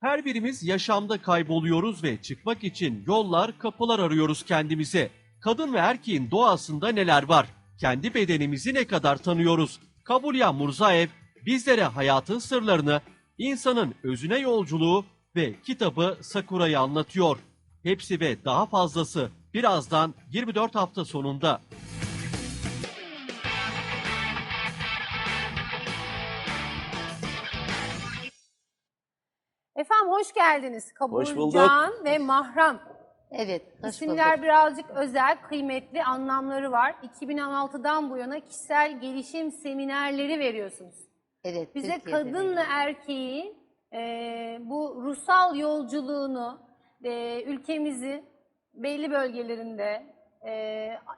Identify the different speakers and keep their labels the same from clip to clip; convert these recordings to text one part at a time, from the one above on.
Speaker 1: Her birimiz yaşamda kayboluyoruz ve çıkmak için yollar, kapılar arıyoruz kendimize. Kadın ve erkeğin doğasında neler var? Kendi bedenimizi ne kadar tanıyoruz? Kabulya Murzaev bizlere hayatın sırlarını, insanın özüne yolculuğu ve kitabı Sakura'yı anlatıyor. Hepsi ve daha fazlası birazdan 24 hafta sonunda.
Speaker 2: Hoş geldiniz.
Speaker 3: Hoş bulduk.
Speaker 2: Kabulcan ve Mahram.
Speaker 4: Evet, hoş
Speaker 2: İsimler
Speaker 4: bulduk.
Speaker 2: birazcık özel, kıymetli anlamları var. 2016'dan bu yana kişisel gelişim seminerleri veriyorsunuz.
Speaker 4: Evet,
Speaker 2: Bize
Speaker 4: Türkiye'de
Speaker 2: kadınla
Speaker 4: de.
Speaker 2: erkeğin e, bu ruhsal yolculuğunu, e, ülkemizi belli bölgelerinde e,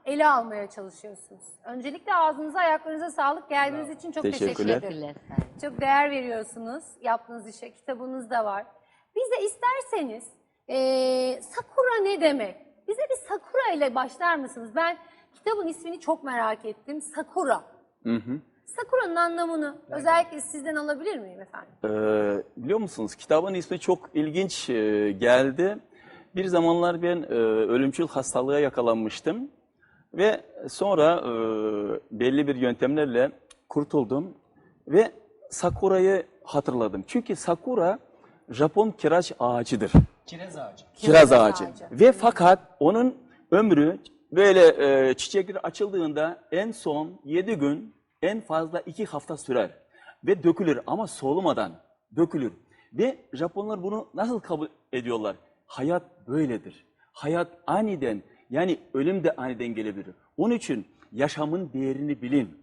Speaker 2: ele almaya çalışıyorsunuz. Öncelikle ağzınıza, ayaklarınıza sağlık. Geldiğiniz için çok teşekkür
Speaker 3: Teşekkürler.
Speaker 2: ederim.
Speaker 4: Teşekkürler.
Speaker 2: Çok değer veriyorsunuz yaptığınız işe. Kitabınız da var. Bize isterseniz eee, Sakura ne demek? Bize bir Sakura ile başlar mısınız? Ben kitabın ismini çok merak ettim. Sakura.
Speaker 3: Hı hı.
Speaker 2: Sakura'nın anlamını özellikle sizden alabilir miyim efendim?
Speaker 3: Ee, biliyor musunuz kitabın ismi çok ilginç e, geldi. Bir zamanlar ben e, ölümcül hastalığa yakalanmıştım ve sonra e, belli bir yöntemlerle kurtuldum ve Sakura'yı hatırladım. Çünkü Sakura Japon kiraz ağacıdır.
Speaker 5: Kiraz ağacı.
Speaker 3: Kiraz
Speaker 2: Kiraz
Speaker 3: ağacı.
Speaker 2: ağacı.
Speaker 3: Ve fakat onun ömrü böyle e, çiçekleri açıldığında en son 7 gün en fazla 2 hafta sürer. Ve dökülür ama solumadan dökülür. Ve Japonlar bunu nasıl kabul ediyorlar? Hayat böyledir. Hayat aniden yani ölüm de aniden gelebilir. Onun için yaşamın değerini bilin.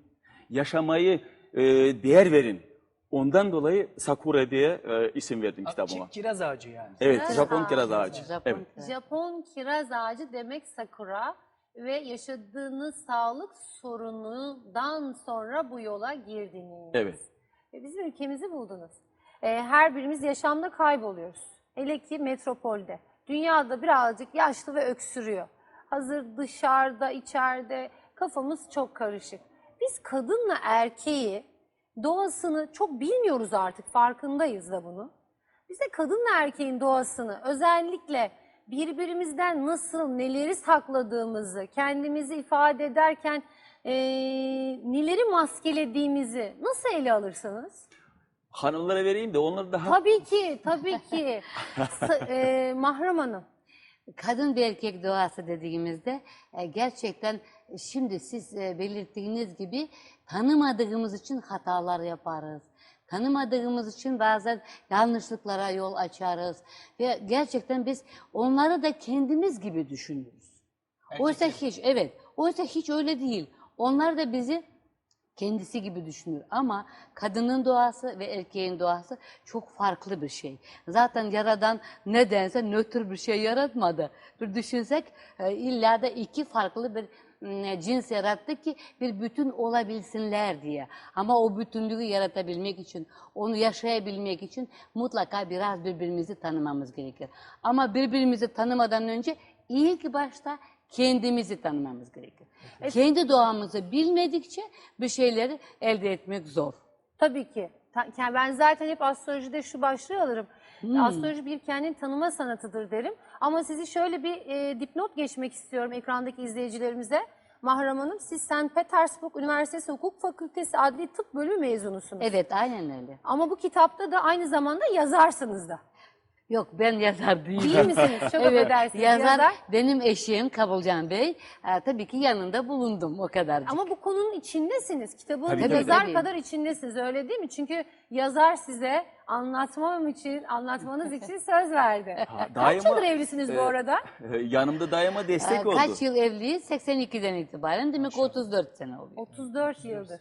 Speaker 3: Yaşamayı e, değer verin. Ondan dolayı Sakura diye e, isim verdim kitabıma.
Speaker 5: Ki- Kiraz ağacı yani.
Speaker 3: Evet,
Speaker 2: Kiraz
Speaker 3: Japon
Speaker 2: ağacı.
Speaker 3: kiraz ağacı.
Speaker 4: Japon
Speaker 3: Evet.
Speaker 4: kiraz.
Speaker 2: Japon kiraz ağacı demek Sakura ve yaşadığınız sağlık sorunundan sonra bu yola girdiniz.
Speaker 3: Evet.
Speaker 2: Ve bizim ülkemizi buldunuz. Ee, her birimiz yaşamda kayboluyoruz. Hele ki metropolde. Dünyada birazcık yaşlı ve öksürüyor. Hazır dışarıda, içeride kafamız çok karışık. Biz kadınla erkeği doğasını çok bilmiyoruz artık farkındayız da bunu. Bize kadınla erkeğin doğasını özellikle birbirimizden nasıl neleri sakladığımızı, kendimizi ifade ederken eee, neleri maskelediğimizi nasıl ele alırsınız?
Speaker 3: Hanımlara vereyim de onlar daha
Speaker 2: Tabii ki, tabii ki. Sa- eee, Mahram Hanım.
Speaker 4: Kadın bir erkek doğası dediğimizde e, gerçekten şimdi siz e, belirttiğiniz gibi tanımadığımız için hatalar yaparız. Tanımadığımız için bazen yanlışlıklara yol açarız. Ve gerçekten biz onları da kendimiz gibi düşünürüz. Oysa hiç, evet, oysa hiç öyle değil. Onlar da bizi kendisi gibi düşünür. Ama kadının doğası ve erkeğin doğası çok farklı bir şey. Zaten yaradan nedense nötr bir şey yaratmadı. Bir düşünsek e, illa da iki farklı bir cins yarattı ki bir bütün olabilsinler diye. Ama o bütünlüğü yaratabilmek için, onu yaşayabilmek için mutlaka biraz birbirimizi tanımamız gerekir. Ama birbirimizi tanımadan önce ilk başta kendimizi tanımamız gerekir. Kendi doğamızı bilmedikçe bir şeyleri elde etmek zor.
Speaker 2: Tabii ki. Yani Ben zaten hep astrolojide şu başlığı alırım. Astroloji bir kendini tanıma sanatıdır derim. Ama sizi şöyle bir e, dipnot geçmek istiyorum ekrandaki izleyicilerimize. Mahram Hanım, siz St. Petersburg Üniversitesi Hukuk Fakültesi Adli Tıp Bölümü mezunusunuz.
Speaker 4: Evet, aynen öyle.
Speaker 2: Ama bu kitapta da aynı zamanda yazarsınız da.
Speaker 4: Yok ben yazar değilim.
Speaker 2: Değil misiniz? Çok
Speaker 4: evet,
Speaker 2: affedersiniz.
Speaker 4: yazar,
Speaker 2: Yazar.
Speaker 4: benim eşim Kabulcan Bey. E, tabii ki yanında bulundum o kadar.
Speaker 2: Ama bu konunun içindesiniz. Kitabın
Speaker 3: Tabii, tabii.
Speaker 2: yazar
Speaker 4: Tabii.
Speaker 2: kadar içindesiniz öyle değil mi? Çünkü yazar size anlatmam için, anlatmanız için söz verdi.
Speaker 3: Ha,
Speaker 2: Kaç
Speaker 3: daima-
Speaker 2: yıldır evlisiniz bu
Speaker 3: e,
Speaker 2: arada?
Speaker 3: e, yanımda daima destek
Speaker 4: E,
Speaker 3: oldu.
Speaker 4: kaç yıl evliyiz? 82'den itibaren demek 34 sene oluyor.
Speaker 2: 34 yıldır.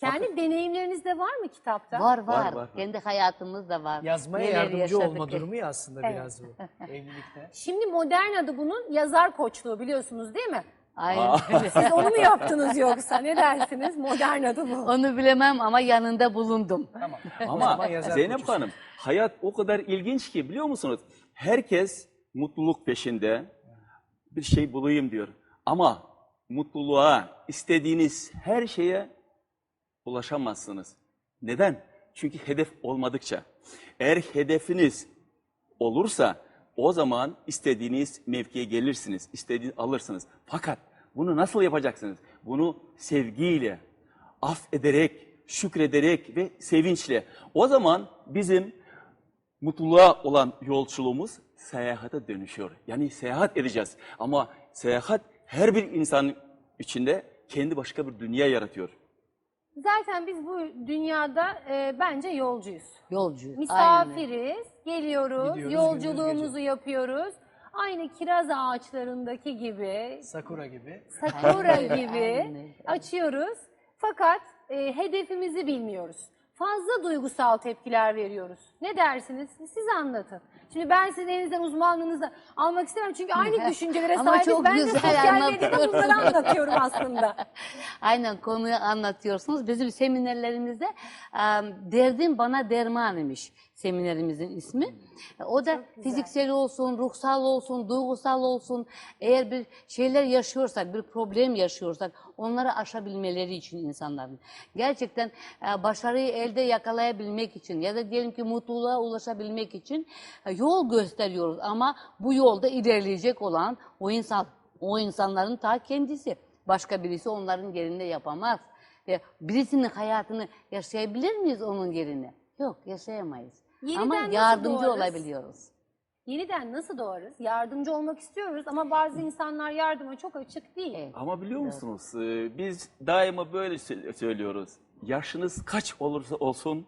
Speaker 2: Kendi deneyimleriniz de var mı kitapta?
Speaker 4: Var, var
Speaker 3: Var, var.
Speaker 4: Kendi hayatımız da var.
Speaker 5: Yazmaya
Speaker 4: Neler
Speaker 5: yardımcı
Speaker 4: yaşadık
Speaker 5: olma
Speaker 4: ki.
Speaker 5: durumu ya aslında
Speaker 2: Evet.
Speaker 5: biraz bu evlilikte.
Speaker 2: Şimdi modern adı bunun yazar koçluğu biliyorsunuz değil mi?
Speaker 4: Aynen öyle.
Speaker 2: Siz onu mu yaptınız yoksa ne dersiniz? Modern adı bu.
Speaker 4: Onu bilemem ama yanında bulundum.
Speaker 5: Tamam. O
Speaker 3: Ama
Speaker 5: yazar
Speaker 3: Zeynep
Speaker 5: koçusu.
Speaker 3: Hanım hayat o kadar ilginç ki biliyor musunuz? Herkes mutluluk peşinde bir şey bulayım diyor. Ama mutluluğa, istediğiniz her şeye ulaşamazsınız. Neden? Çünkü hedef olmadıkça. Eğer hedefiniz olursa o zaman istediğiniz mevkiye gelirsiniz, istediğiniz alırsınız. Fakat bunu nasıl yapacaksınız? Bunu sevgiyle, affederek, şükrederek ve sevinçle. O zaman bizim mutluluğa olan yolculuğumuz seyahate dönüşüyor. Yani seyahat edeceğiz. Ama seyahat her bir insanın içinde kendi başka bir dünya yaratıyor.
Speaker 2: Zaten biz bu dünyada e, bence yolcuyuz.
Speaker 4: Yolcuyuz. Aynen.
Speaker 2: Misafiriz, geliyoruz,
Speaker 5: Gidiyoruz,
Speaker 2: yolculuğumuzu
Speaker 5: gündüz
Speaker 2: yapıyoruz. Aynı kiraz ağaçlarındaki gibi,
Speaker 5: Sakura gibi.
Speaker 2: sakura gibi
Speaker 4: aynen.
Speaker 2: açıyoruz. Fakat e, hedefimizi bilmiyoruz. Fazla duygusal tepkiler veriyoruz. Ne dersiniz? Siz anlatın. Şimdi ben sizin elinizden uzmanlığınızı almak istemem çünkü aynı düşüncelere
Speaker 4: Ama
Speaker 2: sahibiz.
Speaker 4: çok
Speaker 2: Ben de
Speaker 4: güzel
Speaker 2: sosyal medyada
Speaker 4: anlatıyorsunuz.
Speaker 2: bunları anlatıyorum aslında.
Speaker 4: Aynen konuyu anlatıyorsunuz. Bizim seminerlerimizde e, derdim bana derman imiş seminerimizin ismi. O da fiziksel olsun, ruhsal olsun, duygusal olsun. Eğer bir şeyler yaşıyorsak, bir problem yaşıyorsak onları aşabilmeleri için insanların. Gerçekten e, başarıyı elde yakalayabilmek için ya da diyelim ki mutluluğa ulaşabilmek için e, yol gösteriyoruz ama bu yolda ilerleyecek olan o insan o insanların ta kendisi. Başka birisi onların yerinde yapamaz. Ve birisinin hayatını yaşayabilir miyiz onun yerine? Yok, yaşayamayız.
Speaker 2: Yeniden
Speaker 4: Ama yardımcı olabiliyoruz.
Speaker 2: Yeniden nasıl doğarız? Yardımcı olmak istiyoruz ama bazı insanlar yardıma çok açık değil.
Speaker 4: Evet.
Speaker 3: Ama biliyor musunuz e, biz daima böyle sö- söylüyoruz. Yaşınız kaç olursa olsun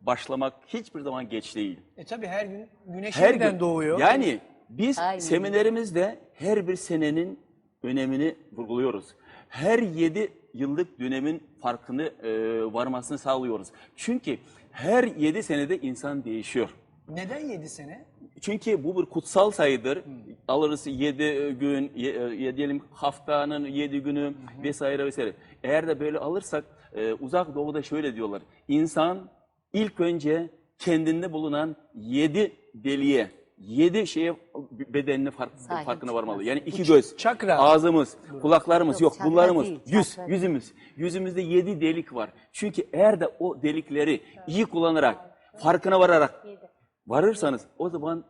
Speaker 3: başlamak hiçbir zaman geç değil.
Speaker 5: E tabi her gün güneş
Speaker 3: Her
Speaker 5: yeniden
Speaker 3: gün.
Speaker 5: doğuyor.
Speaker 3: Yani biz
Speaker 4: Aynen.
Speaker 3: seminerimizde her bir senenin önemini vurguluyoruz. Her yedi yıllık dönemin farkını e, varmasını sağlıyoruz. Çünkü her yedi senede insan değişiyor.
Speaker 5: Neden 7 sene?
Speaker 3: Çünkü bu bir kutsal sayıdır. Alırız yedi gün, ye, ye- diyelim haftanın yedi günü vesaire vesaire. Eğer de böyle alırsak e, uzak doğuda şöyle diyorlar. İnsan ilk önce kendinde bulunan yedi deliğe, yedi şeye bedenine fark,
Speaker 4: Sahip
Speaker 3: farkına varmalı. Yani iki göz,
Speaker 5: çakra.
Speaker 3: ağzımız, kulaklarımız
Speaker 4: Yok,
Speaker 3: yok, bunlarımız,
Speaker 4: değil,
Speaker 3: yüz,
Speaker 4: çakra
Speaker 3: yüzümüz. Yüzümüzde yedi delik var. Çünkü eğer de o delikleri iyi kullanarak, farkına vararak varırsanız o zaman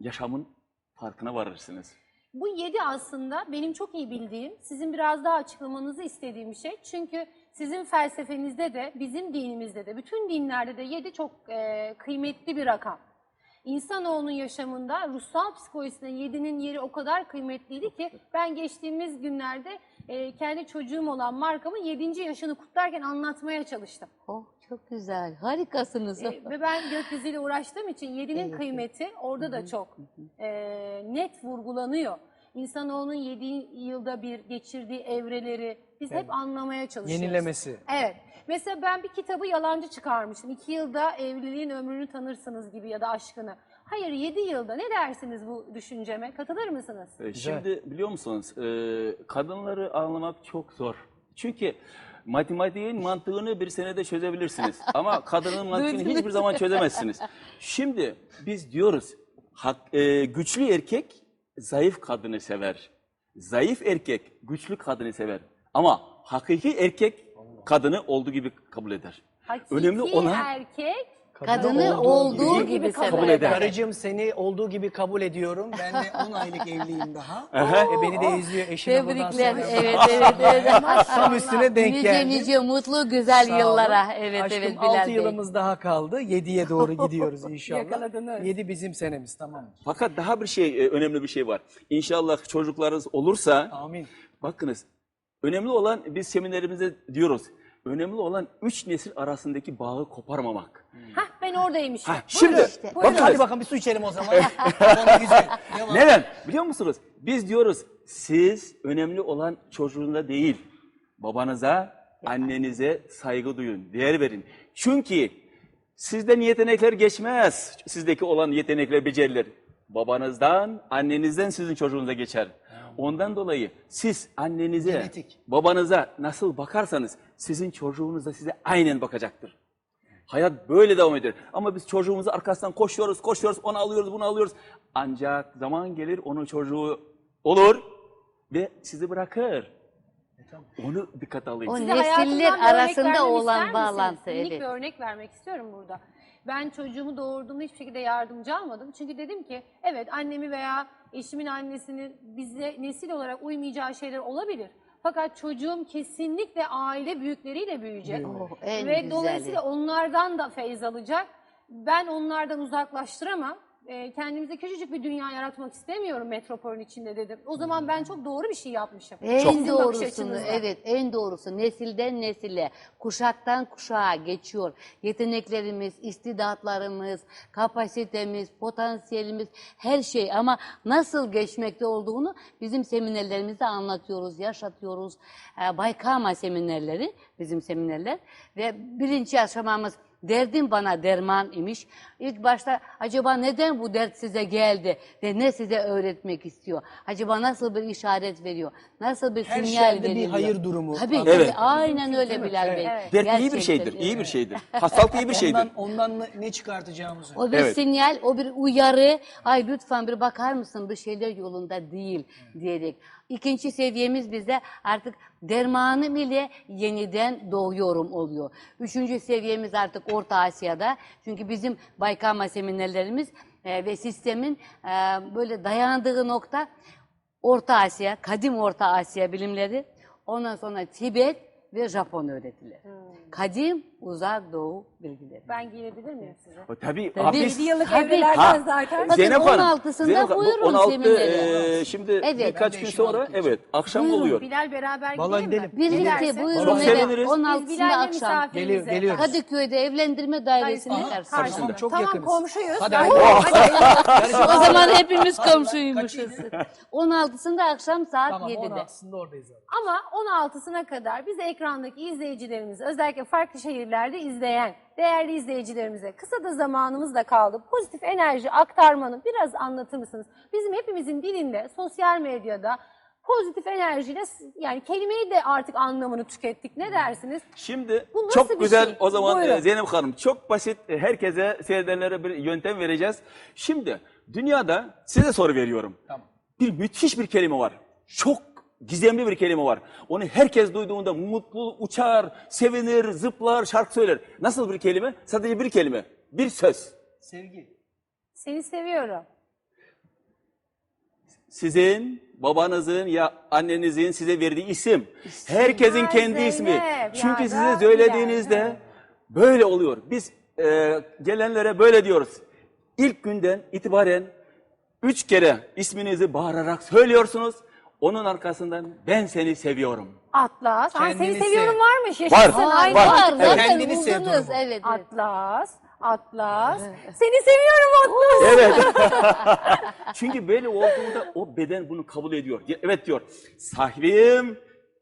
Speaker 3: yaşamın farkına varırsınız.
Speaker 2: Bu yedi aslında benim çok iyi bildiğim, sizin biraz daha açıklamanızı istediğim bir şey. Çünkü sizin felsefenizde de, bizim dinimizde de, bütün dinlerde de yedi çok e, kıymetli bir rakam. İnsanoğlunun yaşamında ruhsal psikolojisinde yedinin yeri o kadar kıymetliydi ki ben geçtiğimiz günlerde e, kendi çocuğum olan markamın yedinci yaşını kutlarken anlatmaya çalıştım.
Speaker 4: Oh çok güzel, harikasınız.
Speaker 2: E, ve ben gökyüzüyle uğraştığım için yedinin
Speaker 4: Evet.
Speaker 2: kıymeti orada da çok e, net vurgulanıyor. İnsanoğlunun yedi yılda bir geçirdiği evreleri biz hep anlamaya çalışıyoruz.
Speaker 5: Yenilemesi.
Speaker 2: Evet. Mesela ben bir kitabı yalancı çıkarmışım. İki yılda evliliğin ömrünü tanırsınız gibi ya da aşkını. Hayır yedi yılda ne dersiniz bu düşünceme? Katılır mısınız?
Speaker 3: Ee, Şimdi biliyor musunuz, e, kadınları anlamak çok zor. Çünkü matematiğin mantığını bir senede çözebilirsiniz. Ama kadının mantığını
Speaker 4: Duydunuz.
Speaker 3: hiçbir zaman çözemezsiniz. Şimdi biz diyoruz, hak- e, güçlü erkek zayıf kadını sever. Zayıf erkek güçlü kadını sever. Ama hakiki erkek kadını olduğu gibi kabul eder.
Speaker 2: Hakiki
Speaker 3: Önemli olan-
Speaker 2: erkek
Speaker 4: Kadını olduğu
Speaker 2: gibi
Speaker 4: gibi
Speaker 2: kabul
Speaker 3: eder.
Speaker 5: Karıcığım seni olduğu gibi kabul ediyorum. Ben de 10 aylık evliyim daha.
Speaker 3: Aha.
Speaker 5: e beni de izliyor eşim
Speaker 4: Tebrikler.
Speaker 5: sonra.
Speaker 4: Evet, evet, evet.
Speaker 5: Tam üstüne denk
Speaker 4: nice
Speaker 5: geldi.
Speaker 4: nice mutlu güzel
Speaker 5: Sağ olun.
Speaker 4: yıllara. Evet,
Speaker 5: Aşkım
Speaker 4: evet
Speaker 5: 6
Speaker 4: Bilal Bey.
Speaker 5: yılımız daha kaldı. 7'ye doğru gidiyoruz inşallah.
Speaker 2: Yakaladınız.
Speaker 5: 7 bizim senemiz tamam.
Speaker 3: Fakat daha bir şey, e, önemli bir şey var. İnşallah çocuklarınız olursa
Speaker 5: Amin.
Speaker 3: Bakınız, önemli olan biz seminerimizde diyoruz. Önemli olan üç nesil arasındaki bağı koparmamak.
Speaker 2: Hah ben oradaymışım.
Speaker 3: Ha, şimdi
Speaker 4: işte.
Speaker 2: Buyurun.
Speaker 3: bakınız,
Speaker 5: Hadi bakalım bir su içelim o zaman. Tamam, güzel. Devam.
Speaker 3: neden biliyor musunuz? Biz diyoruz siz önemli olan çocuğunda değil, babanıza, annenize saygı duyun, değer verin. Çünkü sizden yetenekler geçmez. Sizdeki olan yetenekler, beceriler. Babanızdan, annenizden sizin çocuğunuza geçer. Ondan dolayı siz annenize,
Speaker 5: Genetik.
Speaker 3: babanıza nasıl bakarsanız sizin çocuğunuz da size aynen bakacaktır. Hayat böyle devam eder. Ama biz çocuğumuzu arkasından koşuyoruz, koşuyoruz, onu alıyoruz, bunu alıyoruz. Ancak zaman gelir onun çocuğu olur ve sizi bırakır. Onu dikkat alın.
Speaker 4: O
Speaker 2: Size
Speaker 4: nesiller
Speaker 2: hayatımdan bir örnek
Speaker 4: arasında
Speaker 2: vermemi
Speaker 4: olan
Speaker 2: misiniz?
Speaker 4: bağlantı,
Speaker 2: Minik
Speaker 4: evet.
Speaker 2: bir örnek vermek istiyorum burada. Ben çocuğumu doğurduğumda hiçbir şekilde yardımcı almadım. Çünkü dedim ki evet annemi veya eşimin annesinin bize nesil olarak uymayacağı şeyler olabilir. Fakat çocuğum kesinlikle aile büyükleriyle büyüyecek.
Speaker 4: Oh, en
Speaker 2: Ve
Speaker 4: güzeli.
Speaker 2: dolayısıyla onlardan da feyiz alacak. Ben onlardan uzaklaştıramam. Ee, kendimize küçücük bir dünya yaratmak istemiyorum metropolün içinde dedim. O zaman ben çok doğru bir şey yapmışım.
Speaker 4: En
Speaker 2: Sizin bakış
Speaker 4: doğrusunu, evet en doğrusu nesilden nesile, kuşaktan kuşağa geçiyor. Yeteneklerimiz, istidatlarımız, kapasitemiz, potansiyelimiz, her şey ama nasıl geçmekte olduğunu bizim seminerlerimizde anlatıyoruz, yaşatıyoruz. Ee, Baykama seminerleri, bizim seminerler ve birinci aşamamız Derdim bana derman imiş. İlk başta acaba neden bu dert size geldi ve ne size öğretmek istiyor? Acaba nasıl bir işaret veriyor? Nasıl bir
Speaker 5: Her
Speaker 4: sinyal
Speaker 5: şerde bir
Speaker 4: veriliyor?
Speaker 5: hayır durumu
Speaker 4: Tabii
Speaker 3: Evet.
Speaker 4: aynen öyle Bilal Bey.
Speaker 2: Evet.
Speaker 3: Dert iyi bir şeydir, iyi bir şeydir. Hastalık iyi bir şeydir.
Speaker 5: Ondan, ondan ne- ne çıkartacağımızı.
Speaker 4: O bir
Speaker 3: Evet.
Speaker 4: sinyal, o bir uyarı. Ay lütfen bir bakar mısın bir şeyler yolunda değil diyerek. İkinci seviyemiz bizde artık dermanım ile yeniden doğuyorum oluyor. Üçüncü seviyemiz artık Orta Asya'da. Çünkü bizim Baykama seminerlerimiz e, ve sistemin e, böyle dayandığı nokta Orta Asya, kadim Orta Asya bilimleri. Ondan sonra Tibet ve Japon öğretileri. Kadim Uzak Doğu bilgileri.
Speaker 2: Ben girebilir miyim size?
Speaker 3: O Tabii,
Speaker 4: Tabii.
Speaker 3: hafif-
Speaker 2: 7 yıllık
Speaker 4: Tabii.
Speaker 2: evrelerden
Speaker 3: Ha,
Speaker 2: zaten.
Speaker 4: Bakın
Speaker 3: Zeynep Hanım,
Speaker 4: 16'sında
Speaker 3: Zeynep
Speaker 4: buyurun
Speaker 3: 16
Speaker 4: seminere.
Speaker 3: e, şimdi
Speaker 4: Evet.
Speaker 3: birkaç gün sonra evet akşam
Speaker 4: Buyurun.
Speaker 3: oluyor.
Speaker 2: Bilal beraber
Speaker 5: Vallahi
Speaker 2: gidelim mi?
Speaker 5: gidelim.
Speaker 4: Birlikte
Speaker 2: Giderse-
Speaker 4: buyurun
Speaker 3: Çok
Speaker 4: evet.
Speaker 3: seviniriz.
Speaker 2: Biz
Speaker 4: 16'sında
Speaker 2: Bilal'le
Speaker 4: akşam.
Speaker 5: Geliyor- geliyoruz.
Speaker 4: Kadıköy'de evlendirme dairesinin
Speaker 5: Aha,
Speaker 4: karşısında.
Speaker 5: karşısında. Çok
Speaker 2: tamam
Speaker 5: yakınız.
Speaker 2: komşuyuz.
Speaker 5: Hadi, hadi.
Speaker 2: Hadi.
Speaker 4: o zaman hepimiz komşuymuşuz. 16'sında akşam saat
Speaker 5: Tamam
Speaker 4: 7'de.
Speaker 5: 16'sında oradayız abi.
Speaker 2: Ama 16'sına kadar bizi ekrandaki izleyicilerimiz özellikle farklı şehirlerde izleyen değerli izleyicilerimize kısa da zamanımız da kaldı. Pozitif enerji aktarmanın biraz anlatır mısınız? Bizim hepimizin dilinde sosyal medyada pozitif enerjiyle yani kelimeyi de artık anlamını tükettik. Ne dersiniz?
Speaker 3: Şimdi
Speaker 2: Bu nasıl bir
Speaker 3: çok güzel
Speaker 2: şey?
Speaker 3: o zaman
Speaker 2: Buyurun.
Speaker 3: e, Zeynep Hanım çok basit e, herkese seyredenlere bir yöntem vereceğiz. Şimdi dünyada size soru veriyorum.
Speaker 5: Tamam.
Speaker 3: Bir müthiş bir kelime var. Çok gizemli bir kelime var. Onu herkes duyduğunda mutlu, uçar, sevinir, zıplar, şarkı söyler. Nasıl bir kelime? Sadece bir kelime. Bir söz.
Speaker 5: Sevgi.
Speaker 2: Seni seviyorum.
Speaker 3: Sizin, babanızın ya annenizin size verdiği isim. Herkesin
Speaker 2: Ha,
Speaker 3: kendi ismi.
Speaker 2: Zeynep,
Speaker 3: Çünkü
Speaker 2: ya
Speaker 3: size
Speaker 2: da
Speaker 3: söylediğinizde böyle oluyor. Biz e, gelenlere böyle diyoruz. İlk günden itibaren üç kere isminizi bağırarak söylüyorsunuz. Onun arkasından ben seni seviyorum.
Speaker 2: Atlas. Ha, seni
Speaker 5: Kendini
Speaker 2: seviyorum
Speaker 5: sev.
Speaker 2: varmış.
Speaker 3: Var,
Speaker 2: Yaşasın.
Speaker 3: var.
Speaker 2: Aynen.
Speaker 4: Var,
Speaker 3: Var.
Speaker 4: zaten
Speaker 5: Kendini
Speaker 4: buldunuz. Evet, evet.
Speaker 2: Atlas. Atlas. Seni seviyorum Atlas.
Speaker 3: Evet. Çünkü böyle olduğunda o beden bunu kabul ediyor. Evet diyor. Sahibim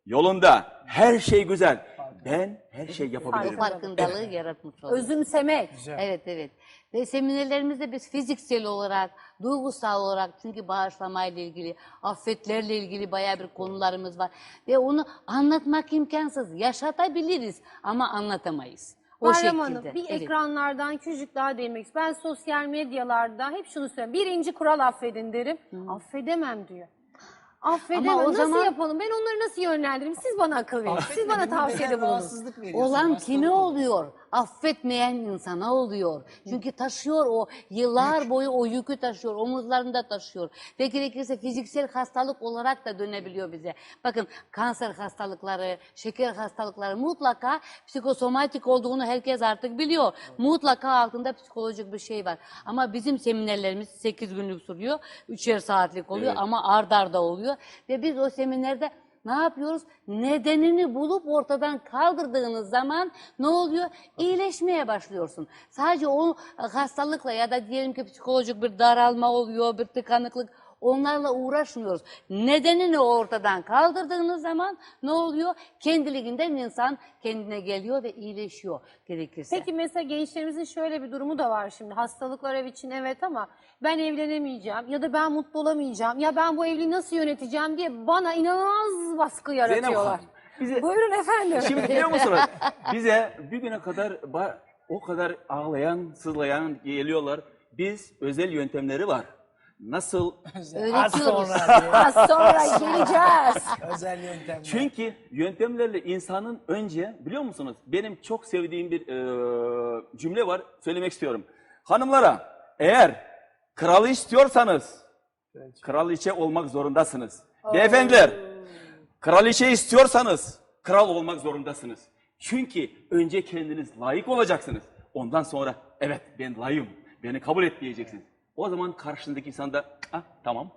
Speaker 3: yolunda. Her şey güzel. Ben her şey yapabilirim.
Speaker 4: farkındalığı yaratmış oluyor.
Speaker 2: Özümsemek.
Speaker 4: Evet evet. Ve seminerlerimizde biz fiziksel olarak, duygusal olarak çünkü bağışlamayla ilgili, affetlerle ilgili bayağı bir konularımız var. Ve onu anlatmak imkansız. Yaşatabiliriz ama anlatamayız. O şekilde.
Speaker 2: Hanım bir
Speaker 4: Evet.
Speaker 2: ekranlardan küçük daha istiyorum. Ben sosyal medyalarda hep şunu söylüyorum. Birinci kural affedin derim. Affedemem diyor. Affedemem.
Speaker 4: Ama o
Speaker 2: nasıl
Speaker 4: zaman-
Speaker 2: yapalım? Ben onları nasıl yönlendireyim? Siz bana akıl verin. Siz bana tavsiyede bulunun.
Speaker 4: Olan kime
Speaker 5: oluyor.
Speaker 4: Affetmeyen insana oluyor. Çünkü taşıyor o yıllar boyu o yükü taşıyor, omuzlarında taşıyor. Ve gerekirse fiziksel hastalık olarak da dönebiliyor bize. Bakın kanser hastalıkları, şeker hastalıkları mutlaka psikosomatik olduğunu herkes artık biliyor. Mutlaka altında psikolojik bir şey var. Ama bizim seminerlerimiz 8 günlük sürüyor. 3'er saatlik oluyor ama ard arda oluyor. Ve biz o seminerde ne yapıyoruz? Nedenini bulup ortadan kaldırdığınız zaman ne oluyor? İyileşmeye başlıyorsun. Sadece o hastalıkla ya da diyelim ki psikolojik bir daralma oluyor, bir tıkanıklık onlarla uğraşmıyoruz. Nedenini ortadan kaldırdığınız zaman ne oluyor? Kendiliğinden insan kendine geliyor ve iyileşiyor gerekirse.
Speaker 2: Peki mesela gençlerimizin şöyle bir durumu da var şimdi. Hastalıklar ev için evet ama ben evlenemeyeceğim ya da ben mutlu olamayacağım ya ben bu evliliği nasıl yöneteceğim diye bana inanılmaz baskı yaratıyorlar.
Speaker 3: Hanım, bize,
Speaker 2: Buyurun efendim.
Speaker 3: şimdi biliyor musunuz? Bize bir güne kadar o kadar ağlayan, sızlayan geliyorlar. Biz özel yöntemleri var. Nasıl
Speaker 5: Az sonra diye.
Speaker 2: Az sonra geleceğiz.
Speaker 5: Özel yöntemler.
Speaker 3: Çünkü yöntemlerle insanın önce biliyor musunuz? Benim çok sevdiğim bir e, cümle var. Söylemek istiyorum. Hanımlara eğer kralı istiyorsanız kraliçe olmak zorundasınız. Beyefendiler kraliçe istiyorsanız kral olmak zorundasınız. Çünkü önce kendiniz layık olacaksınız. Ondan sonra evet ben layığım. Beni kabul et diyeceksiniz. O zaman karşındaki insan da ah, tamam.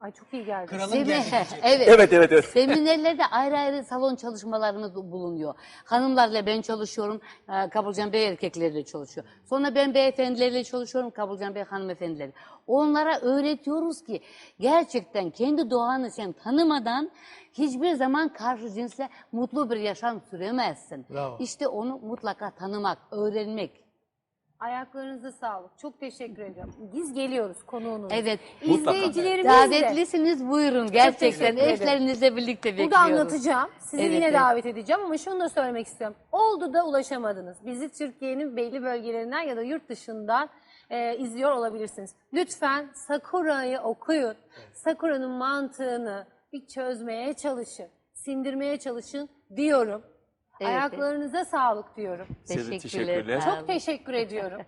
Speaker 2: Ay çok iyi geldi.
Speaker 5: Kralın geldi
Speaker 4: evet.
Speaker 3: Evet evet evet.
Speaker 4: Seminerlerde ayrı ayrı salon çalışmalarımız bulunuyor. Hanımlarla ben çalışıyorum, e, Kabulcan Bey erkeklerle çalışıyor. Sonra ben beyefendilerle çalışıyorum, Kabulcan Bey hanımefendilerle. Onlara öğretiyoruz ki gerçekten kendi doğanı sen tanımadan hiçbir zaman karşı cinsle mutlu bir yaşam süremezsin.
Speaker 5: Bravo.
Speaker 4: İşte onu mutlaka tanımak, öğrenmek.
Speaker 2: Ayaklarınıza sağlık. Çok teşekkür ediyorum. Biz geliyoruz konuğunuz.
Speaker 4: Evet.
Speaker 2: İzleyicilerimiz de.
Speaker 4: Davetlisiniz buyurun gerçekten
Speaker 2: teşekkür ederim.
Speaker 4: eşlerinizle birlikte bekliyoruz.
Speaker 2: Burada anlatacağım. Sizi
Speaker 4: Evet,
Speaker 2: yine
Speaker 4: evet.
Speaker 2: davet edeceğim ama şunu da söylemek istiyorum. Oldu da ulaşamadınız. Bizi Türkiye'nin belli bölgelerinden ya da yurt dışından e, izliyor olabilirsiniz. Lütfen Sakura'yı okuyun. Sakura'nın mantığını bir çözmeye çalışın. Sindirmeye çalışın diyorum.
Speaker 4: Evet,
Speaker 2: Ayaklarınıza sağlık diyorum.
Speaker 4: Teşekkürler.
Speaker 2: Çok teşekkür ediyorum.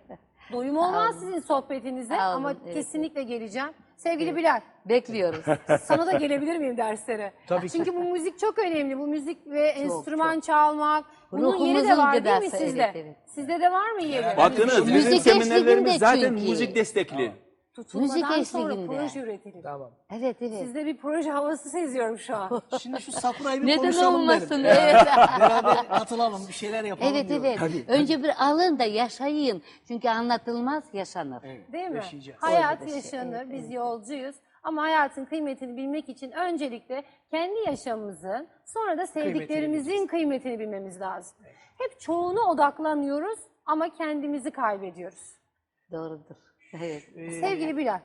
Speaker 2: Doyum olmaz sizin sohbetinize
Speaker 4: Sağ olun,
Speaker 2: ama
Speaker 4: evet,
Speaker 2: kesinlikle geleceğim. Sevgili Bilal,
Speaker 4: Bekliyoruz.
Speaker 2: sana da gelebilir miyim derslere?
Speaker 5: Tabii ki.
Speaker 2: Çünkü bu müzik çok önemli. Bu müzik ve enstrüman çalmak. Bunun yeri
Speaker 4: Ruhumuzun
Speaker 2: de var değil mi
Speaker 4: gıdası,
Speaker 2: sizde?
Speaker 4: evet, evet.
Speaker 2: Sizde de var mı yeri?
Speaker 3: Bakınız bizim
Speaker 4: Müzik
Speaker 3: seminerlerimiz
Speaker 4: eşliğinde
Speaker 3: zaten
Speaker 4: çünkü.
Speaker 3: müzik destekli.
Speaker 2: Tutulmadan
Speaker 4: müzik
Speaker 2: sonra
Speaker 4: eşliğinde.
Speaker 2: proje üretelim.
Speaker 5: Tamam.
Speaker 4: Evet evet.
Speaker 2: Sizde bir proje havası seziyorum şu an.
Speaker 5: Şimdi şu Sakura'yı bir
Speaker 4: Neden
Speaker 5: konuşalım
Speaker 4: olmasın?
Speaker 5: derim.
Speaker 4: Evet.
Speaker 5: Beraber katılalım, bir şeyler yapalım
Speaker 4: Evet
Speaker 5: diyorum.
Speaker 4: evet. Önce bir alın da yaşayın. Çünkü anlatılmaz yaşanır.
Speaker 5: Evet,
Speaker 2: Değil mi?
Speaker 5: yaşayacağız.
Speaker 2: Hayat
Speaker 4: Öyle bir şey,
Speaker 2: yaşanır.
Speaker 4: evet,
Speaker 2: Biz yolcuyuz. Ama hayatın kıymetini bilmek için öncelikle kendi yaşamımızın sonra da sevdiklerimizin kıymetini bilmemiz lazım. Hep çoğunu odaklanıyoruz ama kendimizi kaybediyoruz.
Speaker 4: Doğrudur. Evet.
Speaker 5: Ee,
Speaker 2: Sevgili Bilal,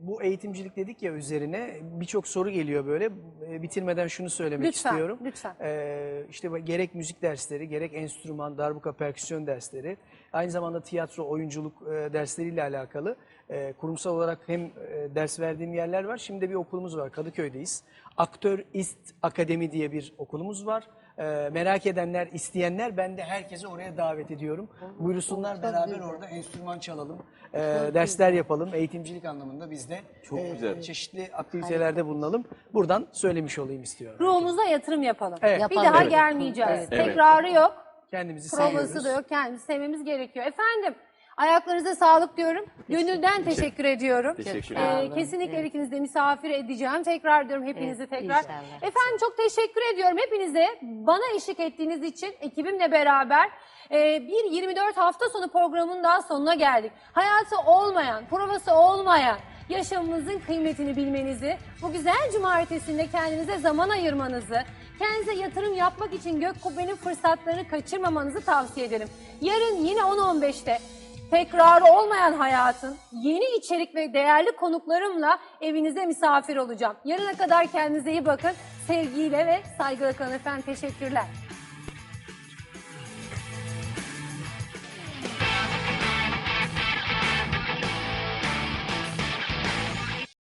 Speaker 5: bu eğitimcilik dedik ya üzerine birçok soru geliyor böyle. E, Bitirmeden şunu söylemek
Speaker 2: lütfen,
Speaker 5: istiyorum.
Speaker 2: lütfen.
Speaker 5: Ee, işte gerek müzik dersleri, gerek enstrüman, darbuka, perküsyon dersleri, aynı zamanda tiyatro, oyunculuk e, dersleriyle alakalı e, kurumsal olarak hem e, ders verdiğim yerler var. Şimdi de bir okulumuz var, Kadıköy'deyiz. Aktör İst Akademi diye bir okulumuz var. E, merak edenler, isteyenler ben de herkese oraya davet ediyorum. Buyursunlar beraber orada enstrüman çalalım, e, dersler yapalım. Eğitimcilik anlamında biz de
Speaker 3: Çok
Speaker 5: e,
Speaker 3: güzel.
Speaker 5: çeşitli aktivitelerde bulunalım. Buradan söylemiş olayım istiyorum.
Speaker 2: Ruhumuza yatırım yapalım.
Speaker 5: Evet.
Speaker 2: Bir
Speaker 4: Yapalım.
Speaker 2: daha
Speaker 4: Evet.
Speaker 2: gelmeyeceğiz.
Speaker 4: Evet.
Speaker 3: Evet.
Speaker 2: Tekrarı yok.
Speaker 5: Kendimizi
Speaker 2: Provası
Speaker 5: seviyoruz.
Speaker 2: da yok. Kendimizi sevmemiz gerekiyor. Efendim, ayaklarınıza sağlık diyorum. Gönülden teşekkür ediyorum.
Speaker 3: Teşekkürler.
Speaker 2: Ee, kesinlikle her ikinizi de misafir edeceğim. Tekrar diyorum hepinizi
Speaker 4: Evet,
Speaker 2: tekrar.
Speaker 4: inşallah.
Speaker 2: Efendim çok teşekkür ediyorum hepinize. Bana eşlik ettiğiniz için ekibimle beraber e, bir 24 hafta sonu programının daha sonuna geldik. Hayatı olmayan, provası olmayan, yaşamımızın kıymetini bilmenizi, bu güzel cumartesinde kendinize zaman ayırmanızı, kendinize yatırım yapmak için gök kubbenin fırsatlarını kaçırmamanızı tavsiye ederim. Yarın yine 10-15'te tekrarı olmayan hayatın yeni içerik ve değerli konuklarımla evinize misafir olacağım. Yarına kadar kendinize iyi bakın. Sevgiyle ve saygıyla kalın efendim. Teşekkürler.